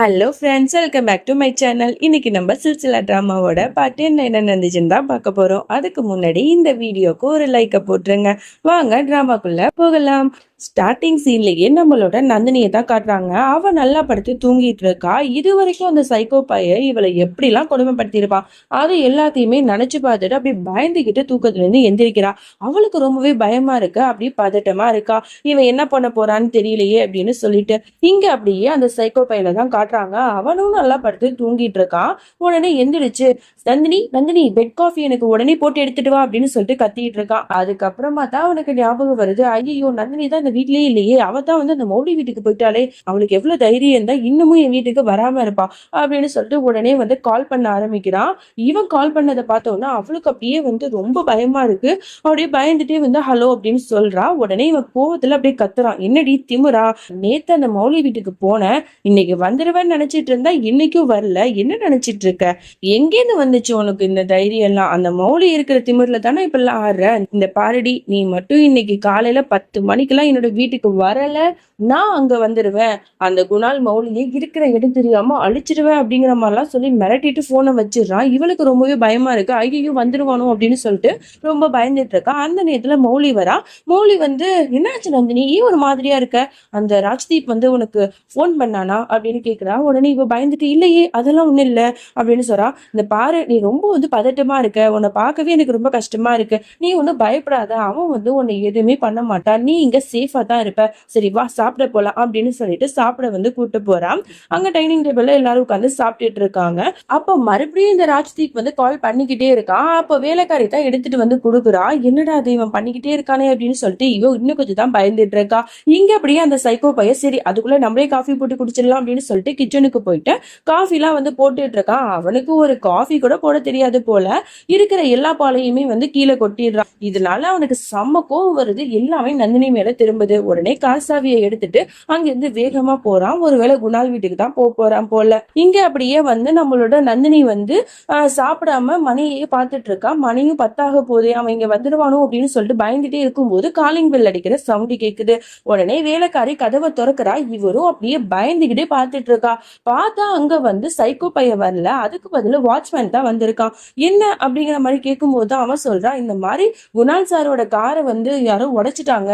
Hello friends welcome back to my channel இன்னைக்கு நம்ம சில்சிலா ட்ராமாவோட பாட்டு என்ன என்ன நடந்துச்சுன்னு தான் பார்க்க போறோம். அதுக்கு முன்னாடி இந்த வீடியோக்கு ஒரு லைக்கை போட்டுருங்க. வாங்க ட்ராமாக்குள்ள போகலாம். ஸ்டார்டிங் சீன்லயே நம்மளோட நந்தினியை தான் காட்டுறாங்க. அவ நல்லா படுத்து தூங்கிட்டு இருக்கா. இது வரைக்கும் அந்த சைக்கோ பைய இவளை எப்படிலாம் கொடுமைப்படுத்தியிருப்பான் அது எல்லாத்தையுமே நினைச்சு பார்த்துட்டு அப்படி பயந்துகிட்டு தூக்கத்துல இருந்து எந்திரிக்கிறா. அவளுக்கு ரொம்பவே பயமா இருக்கு. அப்படி பதட்டமா இருக்கா. இவன் என்ன பண்ண போறான்னு தெரியலையே அப்படின்னு சொல்லிட்டு இங்க அப்படியே அந்த சைக்கோ பையனை தான் காட்டுறாங்க அவனும் நல்லா படுத்து தூங்கிட்டு இருக்கான் உடனே எந்திரிச்சு நந்தினி நந்தினி பெட் காஃபி எனக்கு உடனே போட்டு எடுத்துட்டு வா அப்படின்னு சொல்லிட்டு கத்திட்டு இருக்கான் அதுக்கப்புறமா தான் அவனுக்கு ஞாபகம் வருது ஐயோ நந்தினி தான் இந்த வீட்லயே இல்லையே. அவ தான் வந்து அந்த மௌலி வீட்டுக்கு போயிட்டாலே அவளுக்கு எவ்வளவு தைரியம் இருந்தா இன்னமும் என் வீட்டுக்கு வராம இருப்பா அப்படின்னு சொல்லிட்டு உடனே வந்து கால் பண்ண ஆரம்பிக்கிறான் இவன் கால் பண்ணதை பார்த்தோம்னா அவளுக்கு அப்படியே வந்து ரொம்ப பயமா இருக்கு. அப்படியே பயந்துட்டே வந்து ஹலோ அப்படின்னு சொல்றா. உடனே இவன் கோவத்துல அப்படியே கத்துறான். என்னடி திமுறா? நேத்து அந்த மௌலி வீட்டுக்கு போனேன். இன்னைக்கு வந்துருவேன்னு நினைச்சிட்டு இருந்தா இன்னைக்கும் வரல. என்ன நினைச்சிட்டு இருக்க? எங்கேருந்து வந்துச்சு உனக்கு இந்த தைரியம் எல்லாம் அந்த மௌலி இருக்கிற திமிர்ல தானே இப்பெல்லாம் ஆடுற? இந்த பாரடி நீ மட்டும் இன்னைக்கு காலையில பத்து மணிக்கெல்லாம் என்னோட வீட்டுக்கு வரல. நான் அங்க வந்துடுவேன் அந்த குணால் மௌலியை இருக்கிற இடம் தெரியாம அழிச்சிடுவேன் அப்படிங்கிற மாதிரிலாம் சொல்லி மிரட்டிட்டு போனை வச்சிடுறான். இவளுக்கு ரொம்பவே பயமா இருக்கு. ஐயோ வந்துருவானோ அப்படின்னு சொல்லிட்டு ரொம்ப பயந்துட்டு இருக்கா. அந்த நேரத்துல மௌலி வரா. மௌலி வந்து என்னாச்சு நந்தினி? ஏன் ஒரு மாதிரியா இருக்க? அந்த ராஜ்தீப் வந்து உனக்கு போன் பண்ணானா? அப்படின்னு கேக்குறா உடனே இப்போ பயந்துட்டு இல்லையே அதெல்லாம் ஒண்ணும் இல்ல. அப்படின்னு சொல்றா. இந்த பாரு நீ ரொம்ப வந்து பதட்டமா இருக்க. உன்னை பார்க்கவே எனக்கு ரொம்ப கஷ்டமா இருக்கு. நீ ஒன்றும் பயப்படாத. அவன் வந்து உன்னை எதுவுமே பண்ண மாட்டான் நீ இங்க சேஃபா தான் இருப்ப. சரி வா சாப்பிட போலாம் அப்படின்னு சொல்லிட்டு சாப்பிட வந்து கூப்பிட்டு போறான் அங்க டைனிங் டேபிள்ல எல்லாரும் உட்காந்து சாப்பிட்டுட்டு இருக்காங்க. அப்போ மறுபடியும் இந்த ராஜ்தீப் வந்து கால் பண்ணிக்கிட்டே இருக்கான் அப்போ வேலைக்காரி தான் எடுத்துட்டு வந்து கொடுக்குறா. என்னடா அது இவன் பண்ணிக்கிட்டே இருக்கானே அப்படின்னு சொல்லிட்டு இவன் இன்னும் கொஞ்சம் தான் பயந்துட்டு இருக்கா. இங்க அப்படியே அந்த சைக்கோ பையன் சரி அதுக்குள்ள நம்மளே காஃபி போட்டு குடிச்சிடலாம் அப்படின்னு சொல்லிட்டு கிச்சனுக்கு போயிட்டு காஃபிலாம் வந்து போட்டுட்டு இருக்கான் அவனுக்கு ஒரு காஃபி கூட போட தெரியாது போல. இருக்கிற எல்லா பாலையுமே வந்து கீழே கொட்டிடுறான் இதனால அவனுக்கு செம்ம கோவம் வருது. எல்லாமே நந்தினி மேல திரும்புது. உடனே காசாவியை எடுத்துட்டு அங்கிருந்து வேகமா போறான். ஒருவேளை குணால் வீட்டுக்கு தான் போக போறான் போல. இங்க அப்படியே வந்து நம்மளோட நந்தினி வந்து ஆஹ், சாப்பிடாம மணியே பார்த்துட்டு இருக்கா மணியும் பத்தாக போதே அவன் இங்க வந்துடுவானோ அப்படின்னு சொல்லிட்டு பயந்துட்டே இருக்கும்போது காலிங் பெல் அடிக்கிற சவுண்ட் கேக்குது. உடனே வேலைக்காரி கதவை திறக்கிறா. இவரும் அப்படியே பயந்துகிட்டே பார்த்துட்டு இருக்கா பார்த்தா அங்க வந்து சைக்கோ பையன் வரல. அதுக்கு பதிலா வாட்ச்மேன் தான் வந்திருக்கான் என்ன அப்படிங்கிற மாதிரி கேட்கும்போது அவன் சொல்றான் இந்த மாதிரி குணால் சாரோட காரை வந்து யாரோ உடைச்சிட்டாங்க.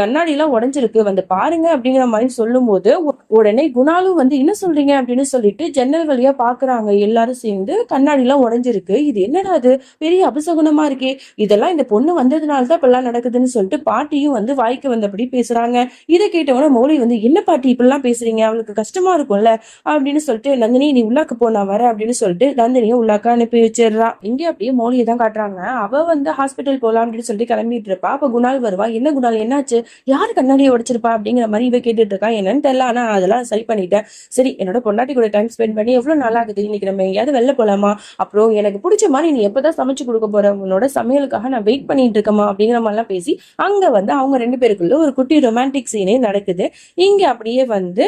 கண்ணாடிலாம் உடஞ்சிருக்கு வந்து பாருங்க அப்படிங்கிற மாதிரி சொல்லும்போது உடனே குணாலும் வந்து என்ன சொல்றீங்க அப்படின்னு சொல்லிட்டு ஜன்னல் வழியா பாக்குறாங்க எல்லாரும் சேர்ந்து கண்ணாடிலாம் உடஞ்சிருக்கு. இது என்னடா அது பெரிய அபசகுணமா இருக்கே. இதெல்லாம் இந்த பொண்ணு வந்ததுனால தான் இப்பெல்லாம் நடக்குதுன்னு சொல்லிட்டு பாட்டியும் வந்து வாய்க்கு வந்தபடி பேசுறாங்க. இதை கேட்டவன மௌலி வந்து என்ன பாட்டி இப்படிலாம் பேசுறீங்க? அவளுக்கு கஷ்டமா இருக்கும்ல? அப்படின்னு சொல்லிட்டு நந்தினி நீ உள்ளாக்கு போனா வர அப்படின்னு சொல்லிட்டு நந்தினியை உள்ளாக்க அனுப்பி வச்சிடுறா. இங்க அப்படியே மௌலியை தான் காட்டுறாங்க. அவ வந்து ஹாஸ்பிட்டல் போலாம் அப்படின்னு சொல்லிட்டு கிளம்பிட்டு இருப்பா. அப்ப குணால் வருவா. என்ன குணால்? என்னாச்சு? யார் கண்ணாடியை உடைச்சிருப்பா அப்படிங்கிற மாதிரி இவ கேட்டுட்டு இருக்கா என்னன்னு தெரியல. ஆனா அதெல்லாம் சரி பண்ணிட்டேன். சரி என்னோட பொண்டாட்டி கூட டைம் ஸ்பெண்ட் பண்ணி எவ்வளவு நல்லா இருக்குது இன்னைக்கு நம்ம எங்கேயாவது வெளில போலாமா? அப்புறம் எனக்கு பிடிச்ச மாதிரி நீ எப்பதான் சமைச்சு கொடுக்க போற? உன்னோட சமையலுக்காக நான் வெயிட் பண்ணிட்டு இருக்கமா அப்படிங்கிற மாதிரிலாம் பேசி அங்க வந்து அவங்க ரெண்டு பேருக்குள்ள ஒரு குட்டி ரொமான்டிக் சீனே நடக்குது. இங்க அப்படியே வந்து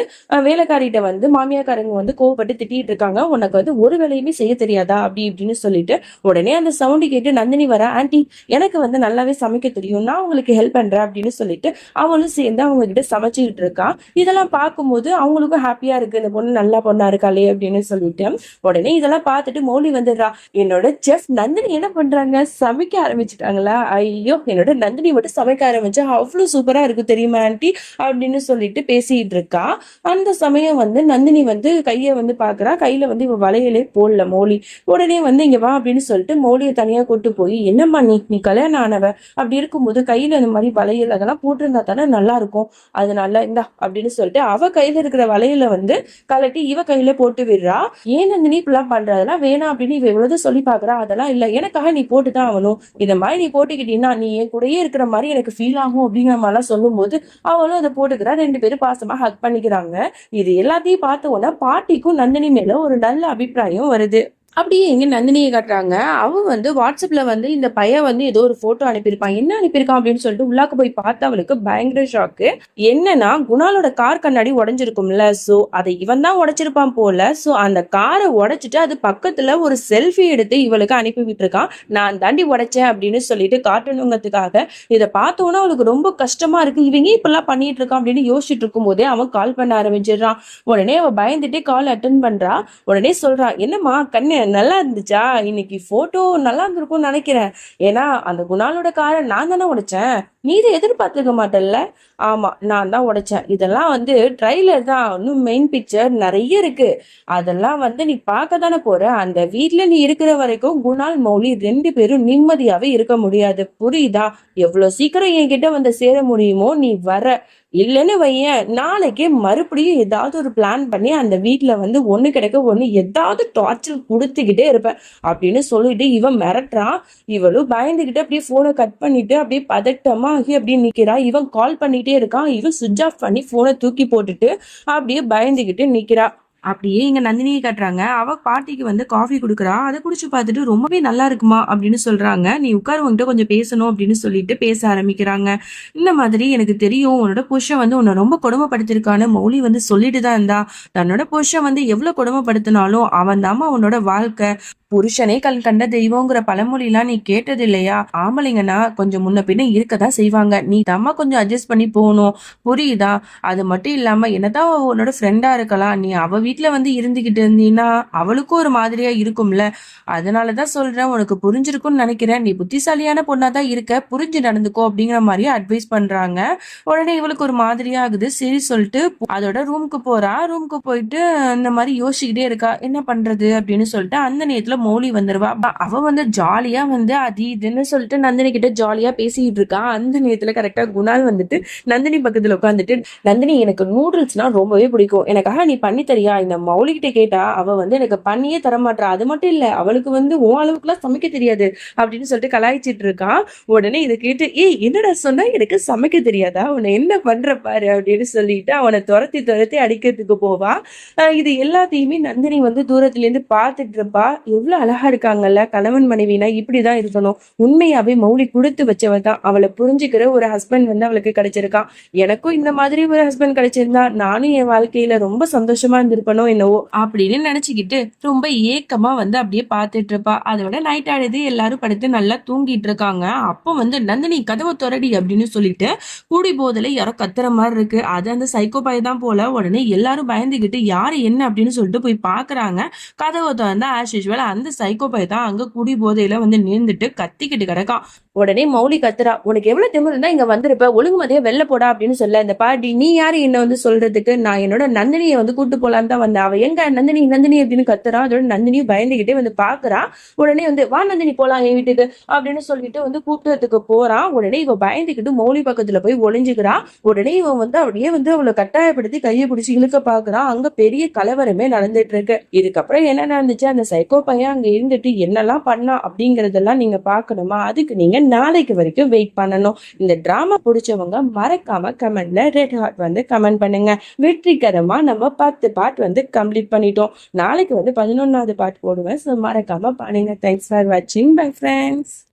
வேலைக்காரிகிட்ட வந்து மாமியாக்காரங்க வந்து கோவப்பட்டு திட்டிட்டு இருக்காங்க. உனக்கு வந்து ஒரு வேலையுமே செய்ய தெரியாதா? அப்படி இப்படின்னு சொல்லிட்டு உடனே அந்த சவுண்டு கேட்டு நந்தினி வர ஆன்ட்டி எனக்கு வந்து நல்லாவே சமைக்க தெரியும். நான் உங்களுக்கு ஹெல்ப் பண்றேன் அப்படின்னு சொல்லிட்டு அவளும் சேர்ந்து அவங்க கிட்ட சமைச்சுக்கிட்டு இருக்கா. இதெல்லாம் பார்க்கும்போது அவங்களுக்கும் ஹாப்பியா இருக்கு. இந்த பொண்ணு நல்லா பொண்ணா இருக்காளே அப்படின்னு சொல்லிட்டு உடனே இதெல்லாம் பார்த்துட்டு மௌலி வந்துடுறா. என்னோட செஃப் நந்தினி என்ன பண்றாங்க? சமைக்க ஆரம்பிச்சிட்டாங்களா? ஐயோ என்னோட நந்தினி மட்டும் சமைக்க ஆரம்பிச்சா அவ்வளவு சூப்பரா இருக்கு தெரியுமா ஆன்ட்டி அப்படின்னு சொல்லிட்டு பேசிட்டு இருக்கா. அந்த சமயம் வந்து நந்தினி வந்து கையை வந்து பாக்குறா கையில வந்து இவ வளையலே போடல மௌலி. உடனே வந்து இங்க வா அப்படின்னு சொல்லிட்டு மௌலியை தனியா கூட்டு போய் என்னம்மா நீ? நீ கல்யாணம் ஆனவ? அப்படி இருக்கும்போது கையில இந்த மாதிரி வளையல் அதெல்லாம் போட்டிருந்தா தானே நல்லா இருக்கும் அது நல்லா இந்தா அப்படின்னு சொல்லிட்டு அவ கையில இருக்கிற வலையில வந்து கலட்டி இவ கையில போட்டு விடுறா. ஏன் நந்தினி இப்பெல்லாம் பண்ற அதெல்லாம் வேணாம் அப்படின்னு இவ எவ்வளவு சொல்லி பாக்குறா அதெல்லாம் இல்ல. எனக்காக நீ போட்டுதான் ஆகணும். இந்த மாதிரி நீ போட்டுக்கிட்டீங்கன்னா நீ என் கூடயே இருக்கிற மாதிரி எனக்கு ஃபீல் ஆகும் அப்படிங்கிற மாதிரிலாம் சொல்லும்போது அவளும் அதை போட்டுக்கிறா. ரெண்டு பேரும் பாசமா ஹக் பண்ணிக்கிறாங்க. இது எல்லாத்தையும் பார்த்த உடனே பாட்டிக்கும் நந்தினி மேல ஒரு நல்ல அபிப்பிராயம் வருது. அப்படியே எங்க நந்தினியை காட்டுறாங்க. அவ வந்து வாட்ஸ்அப்ல வந்து இந்த பையன் வந்து ஏதோ ஒரு போட்டோ அனுப்பியிருப்பான். என்ன அனுப்பியிருக்கான் அப்படின்னு சொல்லிட்டு உள்ளாக்க போய் பார்த்தா அவளுக்கு பயங்கர ஷாக்கு என்னன்னா குணாலோட கார் கண்ணாடி உடஞ்சிருக்கும்ல. சோ அதை இவன் தான் உடைச்சிருப்பான் போல. சோ அந்த காரை உடைச்சிட்டு அது பக்கத்துல ஒரு செல்ஃபி எடுத்து இவளுக்கு அனுப்பி விட்டுருக்கான். நான் தாண்டி உடைச்சேன் அப்படின்னு சொல்லிட்டு காட்டணுங்கிறதுக்காக இதை பார்த்தோன்னா அவளுக்கு ரொம்ப கஷ்டமா இருக்கு. இவங்க இப்பெல்லாம் பண்ணிட்டு இருக்கான் அப்படின்னு யோசிச்சுட்டு இருக்கும் போதே அவன் கால் பண்ண ஆரம்பிச்சிடுறான். உடனே அவ பயந்துட்டே கால் அட்டன் பண்றா. உடனே சொல்றான் என்னம்மா கண்ணு நல்லா இருந்துச்சா? இன்னைக்கு போட்டோ நல்லா இருந்திருக்கும்னு நினைக்கிறேன். ஏன்னா அந்த குணாலோட காரை நான் தானே உடைச்சேன். நீ இதை எதிர்பார்த்துக்க மாட்டல்ல? ஆமா நான் தான் உடைச்சேன். இதெல்லாம் வந்து ட்ரைலர் தான். இன்னும் மெயின் பிக்சர் நிறைய இருக்கு. அதெல்லாம் வந்து நீ பார்க்க தானே போற? அந்த வீட்ல நீ இருக்கிற வரைக்கும் குணால் மௌலி ரெண்டு பேரும் நிம்மதியாவே இருக்க முடியாது. புரியுதா? எவ்வளவு சீக்கிரம் என்கிட்ட வந்து சேர முடியுமோ நீ வர. இல்லைன்னு வையேன். நாளைக்கே மறுபடியும் ஏதாவது ஒரு பிளான் பண்ணி அந்த வீட்டில் வந்து ஒன்று கிடைக்க ஒன்று ஏதாவது டார்ச்சர் கொடுத்துக்கிட்டே இருப்பேன் அப்படின்னு சொல்லிட்டு இவன் மிரட்டுறான். இவளும் பயந்துக்கிட்டு அப்படியே ஃபோனை கட் பண்ணிட்டு அப்படியே பதட்டமா ஆகி அப்படியே நிக்கிறா. இவன் கால் பண்ணிகிட்டே இருக்கான். இவன் சுவிட்ச் ஆஃப் பண்ணி ஃபோனை தூக்கி போட்டுட்டு அப்படியே பயந்துக்கிட்டு நிக்கிறா. அப்படியே இங்க நந்தினியை காட்டுறாங்க. அவ பாட்டிக்கு வந்து காஃபி கொடுக்குறா. அதை குடிச்சு பார்த்துட்டு ரொம்பவே நல்லா இருக்குமா அப்படின்னு சொல்றாங்க. நீ உட்காரவங்கிட்ட கொஞ்சம் பேசணும் அப்படின்னு சொல்லிட்டு பேச ஆரம்பிக்கிறாங்க. இந்த மாதிரி எனக்கு தெரியும் உன்னோட புருஷன் வந்து உன்னை ரொம்ப கொடுமைப்படுத்திருக்கான்னு மௌலி வந்து சொல்லிட்டு தான் இருந்தா. தன்னோட புருஷன் வந்து எவ்வளவு கொடுமைப்படுத்தினாலும் அவன் தாமா உன்னோட வாழ்க்கை. புருஷனே கண் கண்ட தெய்வங்கிற பழமொழிலாம் நீ கேட்டது இல்லையா ஆம்பளைங்கன்னா கொஞ்சம் முன்ன பின்ன இருக்கதான் செய்வாங்க. நீ தாம்மா கொஞ்சம் அட்ஜஸ்ட் பண்ணி போகணும். புரியுதா? அது மட்டும் இல்லாம என்னதான் உன்னோட ஃப்ரெண்டா இருக்கலாம். நீ அவ வீட்டுல வந்து இருந்துகிட்டு இருந்தீங்கன்னா அவளுக்கும் ஒரு மாதிரியா இருக்கும்ல. அதனாலதான் சொல்றேன் உனக்கு புரிஞ்சிருக்கும்னு நினைக்கிறேன். நீ புத்திசாலியான பொண்ணா தான் இருக்க புரிஞ்சு நடந்துக்கோ அப்படிங்கிற மாதிரி அட்வைஸ் பண்றாங்க. உடனே இவளுக்கு ஒரு மாதிரியா ஆகுது. சரி சொல்லிட்டு அதோட ரூமுக்கு போறா. ரூமுக்கு போயிட்டு இந்த மாதிரி யோசிச்சுக்கிட்டே இருக்கா. என்ன பண்றது அப்படின்னு சொல்லிட்டு அந்த நேரத்துல மௌலி வந்துருவா. ப- அவ வந்து ஜாலியா வந்து அது இதுன்னு சொல்லிட்டு நந்தினி கிட்ட ஜாலியா பேசிக்கிட்டு இருக்கா. அந்த நேரத்துல கரெக்டா குணால் வந்துட்டு நந்தினி பக்கத்துல உட்காந்துட்டு நந்தினி எனக்கு நூடுல்ஸ்னா ரொம்பவே பிடிக்கும். எனக்காக நீ பண்ணி தரியா? இந்த மௌலிகிட்ட கேட்டா அவ வந்து எனக்கு பண்ணியே தரமாட்டா அது மட்டும் இல்ல அவளுக்கு வந்து உன் அளவுக்குலாம் சமைக்க தெரியாது அப்படின்னு சொல்லிட்டு கலாய்ச்சிட்டு இருக்கான் உடனே இதை கேட்டு ஏய் என்னடா சொன்னா எனக்கு சமைக்க தெரியாதா? உன்னை என்ன பண்ற பாரு அப்படின்னு சொல்லிட்டு அவனை துரத்தி துரத்தி அடிக்கிறதுக்கு போவா. இது எல்லாத்தையுமே நந்தினி வந்து தூரத்துல இருந்து பார்த்துட்டு இருப்பா. எவ்வளவு அழகா இருக்காங்கல்ல கணவன் மனைவினா இப்படிதான் இருக்கணும். உண்மையாவே மௌலி கொடுத்து வச்சவ தான். அவளை புரிஞ்சுக்கிற ஒரு ஹஸ்பண்ட் வந்து அவளுக்கு கிடைச்சிருக்கான். எனக்கும் இந்த மாதிரி ஒரு ஹஸ்பண்ட் கிடைச்சிருந்தா நானும் என் வாழ்க்கையில ரொம்ப சந்தோஷமா இருந்திருப்பேன். என்னவோ அப்படின்னு நினைச்சுக்கிட்டு ரொம்ப ஏக்கமா வந்து அப்படியே பார்த்துட்டு இருப்பா. அதோட நைட் ஆடுது எல்லாரும் படுத்து நல்லா தூங்கிட்டு இருக்காங்க. அப்போ வந்து நந்தினி கதவை திறடி அப்படின்னு சொல்லிட்டு கூடி போதில் யாரோ கத்துற மாதிரி இருக்கு. அது அந்த சைக்கோ பாய் தான் போல. உடனே எல்லாரும் பயந்துகிட்டு யாரு என்ன? அப்படின்னு சொல்லிட்டு போய் பாக்குறாங்க கதவை திறந்தா ஆஸ் யூஸ்வல் அந்த சைக்கோ பாய் தான் அங்க கூடி போதையில வந்து நின்றுட்டு கத்திக்கிட்டு கிடக்கான் உடனே மௌலி கத்துறா உனக்கு எவ்வளவு திமிர் இருந்தா இங்க வந்திருப்ப. ஒழுங்கு மதியம் வெளில போடா அப்படின்னு சொல்ல இந்த பாட்டி நீ யாரு? என்ன வந்து சொல்றதுக்கு? நான் என்னோட நந்தினியை வந்து கூட்டு போலான்னு தான் வந்தேன் அவ எங்க நந்தினி நந்தினி அப்படின்னு கத்துறா அதோட நந்தினியும் பயந்துகிட்டே வந்து பாக்குறா. உடனே வந்து வா நந்தினி போலாம் என் வீட்டுக்கு அப்படின்னு சொல்லிட்டு வந்து கூப்பிட்டதுக்கு போறான் உடனே இவ பயந்துகிட்டு மௌலி பக்கத்துல போய் ஒளிஞ்சுக்கிறா. உடனே இவன் வந்து அப்படியே வந்து அவளை கட்டாயப்படுத்தி கையை பிடிச்சி இழுக்க பாக்குறா. அங்க பெரிய கலவரமே நடந்துட்டு இருக்கு. இதுக்கப்புறம் என்ன நடந்துச்சு? அந்த சைக்கோ பையன் அங்க இருந்துட்டு என்னெல்லாம் பண்ணா அப்படிங்கறதெல்லாம் நீங்க பாக்கணுமா? அதுக்கு நீங்க நாளைக்கு வரைக்கும் வெயிட் பண்ணணும். இந்த டிராமா பிடிச்சவங்க மறக்காம கமெண்ட்ல ரெட் ஹார்ட் வந்து கமெண்ட் பண்ணுங்க. வெற்றிகரமா நம்ம பத்து பார்ட் வந்து கம்ப்ளீட் பண்ணிட்டோம். நாளைக்கு வந்து பதினொன்னாவது பாட்டு போடுவேன். ஸோ மறக்காம பண்ணுங்க தேங்க்ஸ் ஃபார் வாட்சிங் பை ஃப்ரெண்ட்ஸ்